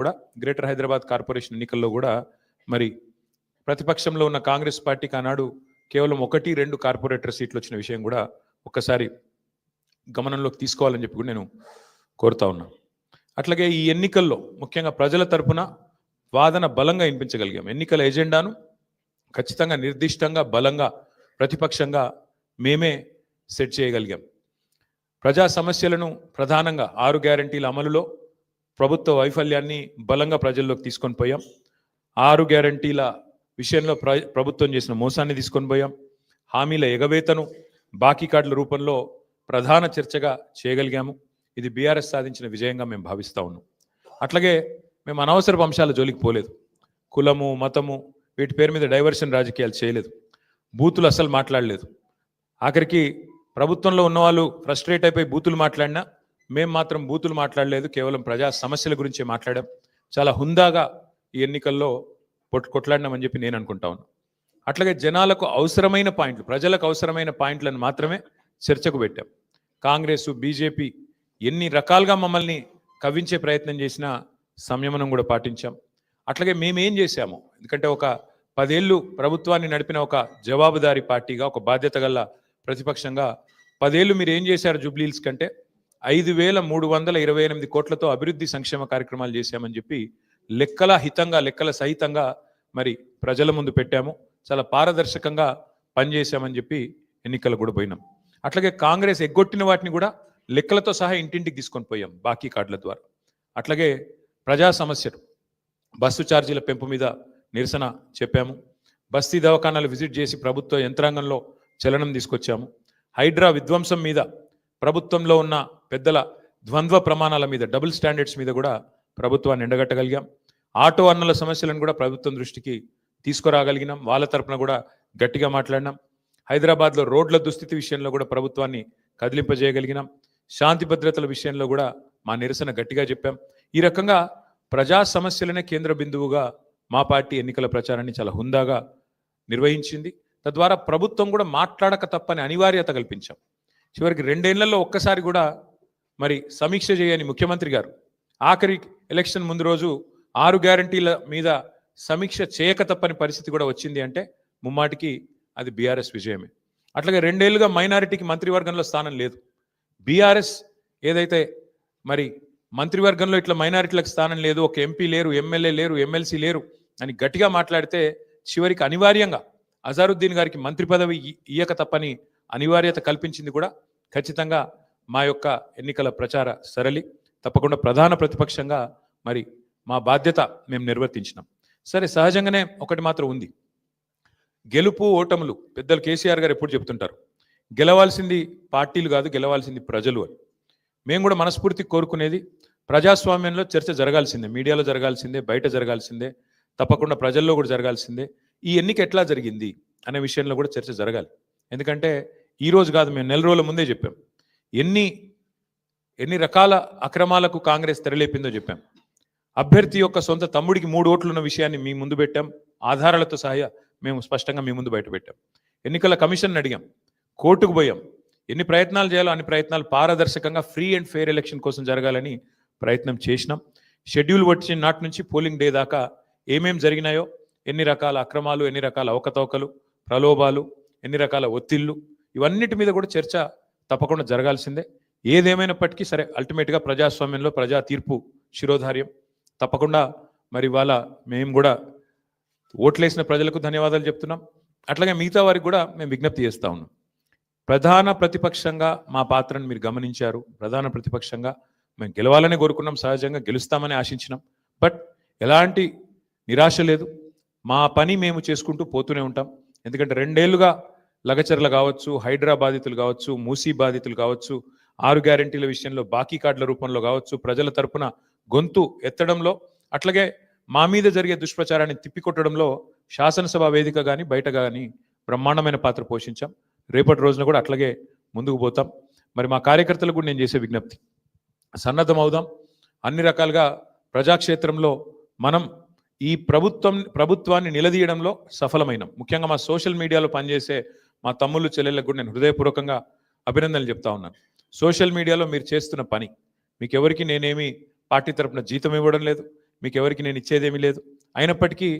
కూడా greater Hyderabad corporation ఎన్నికల్లో కూడా మరి ప్రతిపక్షంలో ఉన్న కాంగ్రెస్ పార్టీకి ఆనాడు కేవలం ఒకటి రెండు కార్పొరేటర్ సీట్లు వచ్చిన విషయం కూడా ఒక్కసారి గమనంలోకి తీసుకోవాలని చెప్పి కూడా నేను కోరుతా ఉన్నా. అట్లాగే ఈ ఎన్నికల్లో ముఖ్యంగా ప్రజల తరపున వాదన బలంగా వినిపించగలిగాం. ఎన్నికల ఎజెండాను ఖచ్చితంగా నిర్దిష్టంగా బలంగా ప్రతిపక్షంగా మేమే సెట్ చేయగలిగాం. ప్రజా సమస్యలను ప్రధానంగా ఆరు గ్యారంటీల అమలులో ప్రభుత్వ వైఫల్యాన్ని బలంగా ప్రజల్లోకి తీసుకొని పోయాం. ఆరు గ్యారంటీల విషయంలో ప్ర ప్రభుత్వం చేసిన మోసాన్ని తీసుకొని పోయాం. హామీల ఎగవేతను బాకీ కార్డుల రూపంలో ప్రధాన చర్చగా చేయగలిగాము. ఇది బీఆర్ఎస్ సాధించిన విజయంగా మేము భావిస్తూ ఉన్నాం. అట్లాగే మేము అనవసరపు అంశాల జోలికి పోలేదు. కులము మతము వీటి పేరు మీద డైవర్షన్ రాజకీయాలు చేయలేదు. బూతులు అసలు మాట్లాడలేదు. ఆఖరికి ప్రభుత్వంలో ఉన్నవాళ్ళు ఫ్రస్ట్రేట్ అయిపోయి బూతులు మాట్లాడినా మేము మాత్రం బూతులు మాట్లాడలేదు కేవలం ప్రజా సమస్యల గురించే మాట్లాడాం. చాలా హుందాగా ఈ ఎన్నికల్లో పొట్ కొట్లాడినామని చెప్పి నేను అనుకుంటా ఉన్నాను అట్లాగే జనాలకు అవసరమైన పాయింట్లు ప్రజలకు అవసరమైన పాయింట్లను మాత్రమే చర్చకు పెట్టాం. కాంగ్రెస్ బీజేపీ ఎన్ని రకాలుగా మమ్మల్ని కవ్వించే ప్రయత్నం చేసినా సంయమనం కూడా పాటించాం. అట్లాగే మేమేం చేశాము? ఎందుకంటే ఒక పదేళ్ళు ప్రభుత్వాన్ని నడిపిన ఒక జవాబుదారీ పార్టీగా ఒక బాధ్యత గల ప్రతిపక్షంగా పదేళ్ళు మీరు ఏం చేశారు జూబ్లీల్స్ కంటే? ఐదు వేల మూడు వందల ఇరవై ఎనిమిది కోట్లతో అభివృద్ధి సంక్షేమ కార్యక్రమాలు చేశామని చెప్పి లెక్కల హితంగా లెక్కల సహితంగా మరి ప్రజల ముందు పెట్టాము. చాలా పారదర్శకంగా పనిచేశామని చెప్పి ఎన్నికలు కూడా పోయినాం. అట్లాగే కాంగ్రెస్ ఎగ్గొట్టిన వాటిని కూడా లెక్కలతో సహా ఇంటింటికి తీసుకొని పోయాం బాకీ కార్డుల ద్వారా. అట్లాగే ప్రజా సమస్యలు. బస్సు ఛార్జీల పెంపు మీద నిరసన చెప్పాము. బస్తీ దవాఖానాలు విజిట్ చేసి ప్రభుత్వ యంత్రాంగంలో చలనం తీసుకొచ్చాము. హైడ్రా విధ్వంసం మీద ప్రభుత్వంలో ఉన్న పెద్దల ద్వంద్వ ప్రమాణాల మీద డబుల్ స్టాండర్డ్స్ మీద కూడా ప్రభుత్వాన్ని ఎండగట్టగలిగాం. ఆటో అన్నల సమస్యలను కూడా ప్రభుత్వం దృష్టికి తీసుకురాగలిగినాం. వాళ్ళ తరపున కూడా గట్టిగా మాట్లాడినాం. హైదరాబాద్లో రోడ్ల దుస్థితి విషయంలో కూడా ప్రభుత్వాన్ని కదిలింపజేయగలిగినాం. శాంతి భద్రతల విషయంలో కూడా మా నిరసన గట్టిగా చెప్పాం. ఈ రకంగా ప్రజా సమస్యలనే కేంద్ర బిందువుగా మా పార్టీ ఎన్నికల ప్రచారాన్ని చాలా హుందాగా నిర్వహించింది. తద్వారా ప్రభుత్వం కూడా మాట్లాడక తప్పని అనివార్యత కల్పించాం. చివరికి రెండేళ్ళలో ఒక్కసారి కూడా మరి సమీక్ష చేయని ముఖ్యమంత్రి గారు. ఆఖరి ఎలక్షన్ ముందు రోజు ఆరు గ్యారంటీల మీద సమీక్ష చేయక తప్పని పరిస్థితి కూడా వచ్చింది అంటే ముమ్మాటికి అది బీఆర్ఎస్ విజయమే. అట్లాగే రెండేళ్ళుగా మైనారిటీకి మంత్రివర్గంలో స్థానం లేదు. బీఆర్ఎస్ ఏదైతే మరి మంత్రివర్గంలో ఇట్లా మైనారిటీలకు స్థానం లేదు ఒక ఎంపీ లేరు ఎమ్మెల్యే లేరు ఎమ్మెల్సీ లేరు అని గట్టిగా మాట్లాడితే చివరికి అనివార్యంగా అజారుద్దీన్ గారికి మంత్రి పదవి ఇయ్యక తప్పని అనివార్యత కల్పించింది కూడా ఖచ్చితంగా మా యొక్క ఎన్నికల ప్రచార సరళి తప్పకుండా ప్రధాన ప్రతిపక్షంగా మరి మా బాధ్యత మేము నిర్వర్తించినాం. సరే సహజంగానే ఒకటి మాత్రం ఉంది. గెలుపు ఓటములు పెద్దలు కేసీఆర్ గారు ఎప్పుడు చెప్తుంటారు? గెలవాల్సింది పార్టీలు కాదు గెలవాల్సింది ప్రజలు అని. మేము కూడా మనస్ఫూర్తి కోరుకునేది ప్రజాస్వామ్యంలో చర్చ జరగాల్సిందే మీడియాలో జరగాల్సిందే బయట జరగాల్సిందే తప్పకుండా ప్రజల్లో కూడా జరగాల్సిందే. ఈ ఎన్నిక ఎట్లా జరిగింది అనే విషయంలో కూడా చర్చ జరగాలి. ఎందుకంటే ఈ రోజు కాదు మేము నెల రోజుల ముందే చెప్పాం. ఎన్ని ఎన్ని రకాల అక్రమాలకు కాంగ్రెస్ తెరలేపిందో చెప్పాం. అభ్యర్థి యొక్క సొంత తమ్ముడికి మూడు ఓట్లు ఉన్న విషయాన్ని మీ ముందు పెట్టాం. ఆధారాలతో సహాయ మేము స్పష్టంగా మీ ముందు బయట పెట్టాం. ఎన్నికల కమిషన్ అడిగాం. కోర్టుకు పోయాం. ఎన్ని ప్రయత్నాలు చేయాలో అన్ని ప్రయత్నాలు పారదర్శకంగా ఫ్రీ అండ్ ఫెయిర్ ఎలక్షన్ కోసం జరగాలని ప్రయత్నం చేసినాం. షెడ్యూల్ వచ్చిన నాటి నుంచి పోలింగ్ డే దాకా ఏమేం జరిగినాయో ఎన్ని రకాల అక్రమాలు ఎన్ని రకాల అవకతవకలు ప్రలోభాలు ఎన్ని రకాల ఒత్తిళ్ళు ఇవన్నిటి మీద కూడా చర్చ తప్పకుండా జరగాల్సిందే. ఏదేమైనప్పటికీ సరే అల్టిమేట్గా ప్రజాస్వామ్యంలో ప్రజా తీర్పు శిరోధార్యం. తప్పకుండా మరి ఇవాళ మేము కూడా ఓట్లేసిన ప్రజలకు ధన్యవాదాలు చెప్తున్నాం. అట్లాగే మిగతా వారికి కూడా మేము విజ్ఞప్తి చేస్తా ఉన్నాం. ప్రధాన ప్రతిపక్షంగా మా పాత్రను మీరు గమనించారు. ప్రధాన ప్రతిపక్షంగా మేము గెలవాలని కోరుకున్నాం. సహజంగా గెలుస్తామని ఆశించినాం. బట్ ఎలాంటి నిరాశ లేదు. మా పని మేము చేసుకుంటూ పోతూనే ఉంటాం. ఎందుకంటే రెండేళ్ళుగా లగచర్ల కావచ్చు హైడ్రా బాధితులు కావచ్చు మూసీ బాధితులు కావచ్చు ఆరు గ్యారంటీల విషయంలో బాకీ కార్డుల రూపంలో కావచ్చు ప్రజల తరపున గొంతు ఎత్తడంలో అట్లాగే మా మీద జరిగే దుష్ప్రచారాన్ని తిప్పికొట్టడంలో శాసనసభ వేదిక కానీ బయట కానీ బ్రహ్మాండమైన పాత్ర పోషించాం. రేపటి రోజున కూడా అట్లాగే ముందుకు పోతాం. మరి మా కార్యకర్తలకు కూడా నేను చేసే విజ్ఞప్తి సన్నద్ధమవుదాం అన్ని రకాలుగా ప్రజాక్షేత్రంలో మనం ఈ ప్రభుత్వం ప్రభుత్వాన్ని నిలదీయడంలో సఫలమైనాం. ముఖ్యంగా మా సోషల్ మీడియాలో పనిచేసే మా తమ్ముళ్ళు చెల్లెళ్ళకు కూడా నేను హృదయపూర్వకంగా అభినందనలు చెప్తా ఉన్నాను. సోషల్ మీడియాలో మీరు చేస్తున్న పని మీకు ఎవరికి నేనేమి పార్టీ తరపున జీతం ఇవ్వడం లేదు మీకు ఎవరికి నేను ఇచ్చేదేమీ లేదు. అయినప్పటికీ